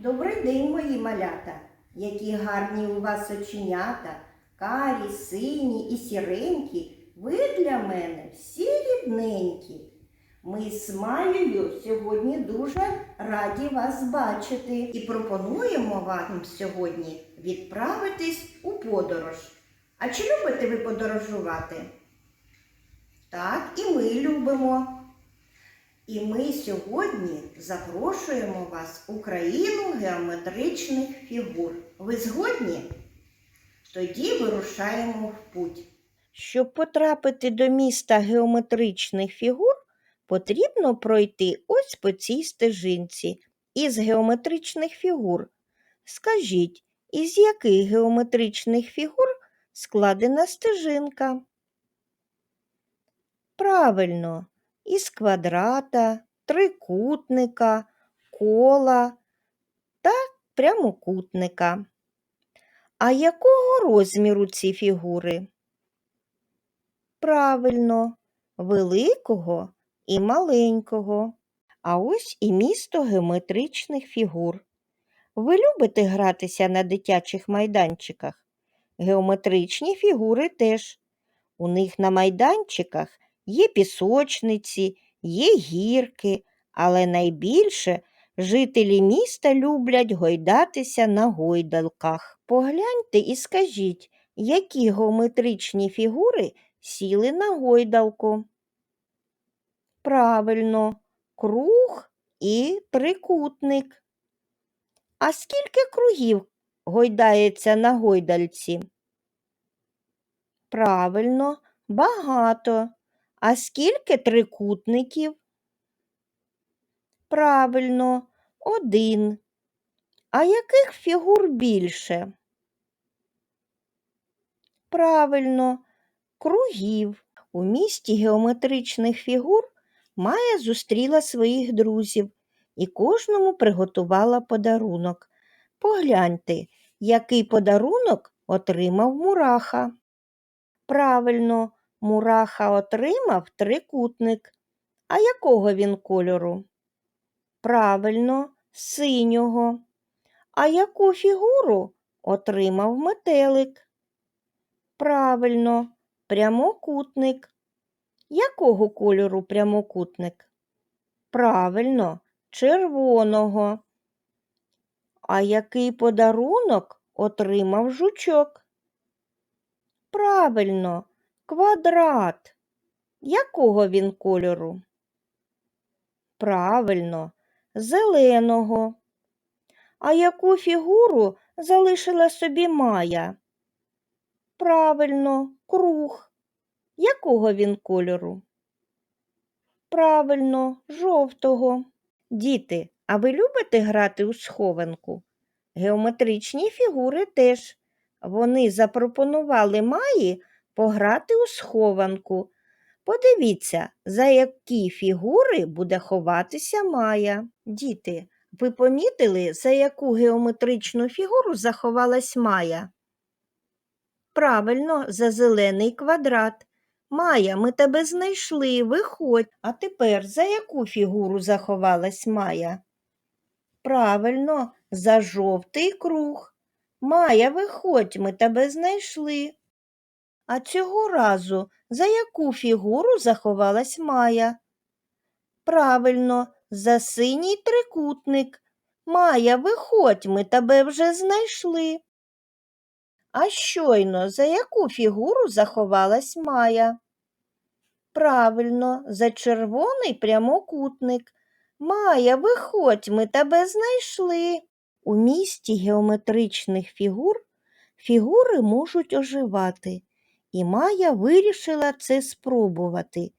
Добрий день, мої малята! Які гарні у вас оченята, карі, сині і сіренькі. Ви для мене всі рідненькі. Ми з Малею сьогодні дуже раді вас бачити і пропонуємо вам сьогодні відправитись у подорож. А чи любите ви подорожувати? Так, і ми любимо. І ми сьогодні запрошуємо вас у країну геометричних фігур. Ви згодні? Тоді вирушаємо в путь. Щоб потрапити до міста геометричних фігур, потрібно пройти ось по цій стежинці із геометричних фігур. Скажіть, із яких геометричних фігур складена стежинка? Правильно, із квадрата, трикутника, кола та прямокутника. А якого розміру ці фігури? Правильно, великого і маленького. А ось і місто геометричних фігур. Ви любите гратися на дитячих майданчиках? Геометричні фігури теж. У них на майданчиках є пісочниці, є гірки, але найбільше жителі міста люблять гойдатися на гойдалках. Погляньте і скажіть, які геометричні фігури сіли на гойдалку? Правильно, круг і трикутник. А скільки кругів гойдається на гойдальці? Правильно, багато. А скільки трикутників? Правильно, один. А яких фігур більше? Правильно, кругів. У місті геометричних фігур Майя зустріла своїх друзів і кожному приготувала подарунок. Погляньте, який подарунок отримав мураха. Правильно, мураха отримав трикутник. А якого він кольору? Правильно, синього. А яку фігуру отримав метелик? Правильно, прямокутник. Якого кольору прямокутник? Правильно, червоного. А який подарунок отримав жучок? Правильно, квадрат. Якого він кольору? Правильно, зеленого. А яку фігуру залишила собі Майя? Правильно, круг. Якого він кольору? Правильно, жовтого. Діти, а ви любите грати у схованку? Геометричні фігури теж. Вони запропонували Маї пограти у схованку. Подивіться, за які фігури буде ховатися Майя. Діти, ви помітили, за яку геометричну фігуру заховалась Майя? Правильно, за зелений квадрат. Майя, ми тебе знайшли, виходь. А тепер за яку фігуру заховалась Майя? Правильно, за жовтий круг. Майя, виходь, ми тебе знайшли. А цього разу за яку фігуру заховалась Майя? Правильно, за синій трикутник. Майя, виходь, ми тебе вже знайшли. А щойно за яку фігуру заховалась Майя? Правильно, за червоний прямокутник. Майя, виходь, ми тебе знайшли. У місті геометричних фігур фігури можуть оживати, і Майя вирішила це спробувати.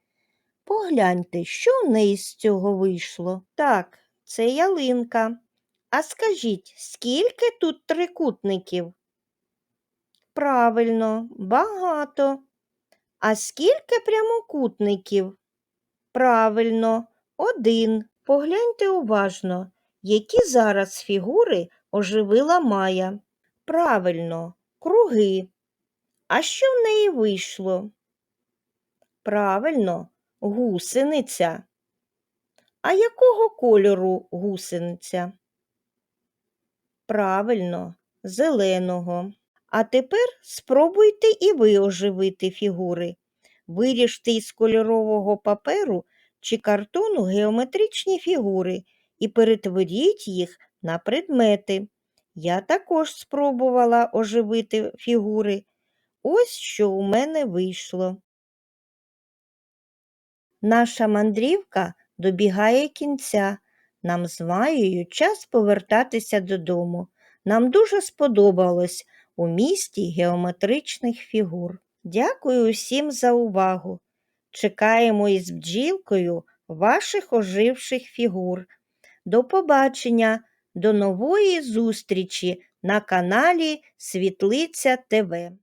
Погляньте, що в неї з цього вийшло. Так, це ялинка. А скажіть, скільки тут трикутників? Правильно, багато. А скільки прямокутників? Правильно, один. Погляньте уважно, які зараз фігури оживила Майя. Правильно, круги. А що в неї вийшло? Правильно, гусениця. А якого кольору гусениця? Правильно, зеленого. А тепер спробуйте і ви оживити фігури. Виріжте із кольорового паперу чи картону геометричні фігури і перетворіть їх на предмети. Я також спробувала оживити фігури. Ось що у мене вийшло. Наша мандрівка добігає кінця. Нам з Маєю час повертатися додому. Нам дуже сподобалось у місті геометричних фігур. Дякую усім за увагу. Чекаємо із бджілкою ваших оживших фігур. До побачення, до нової зустрічі на каналі Світлиця ТВ.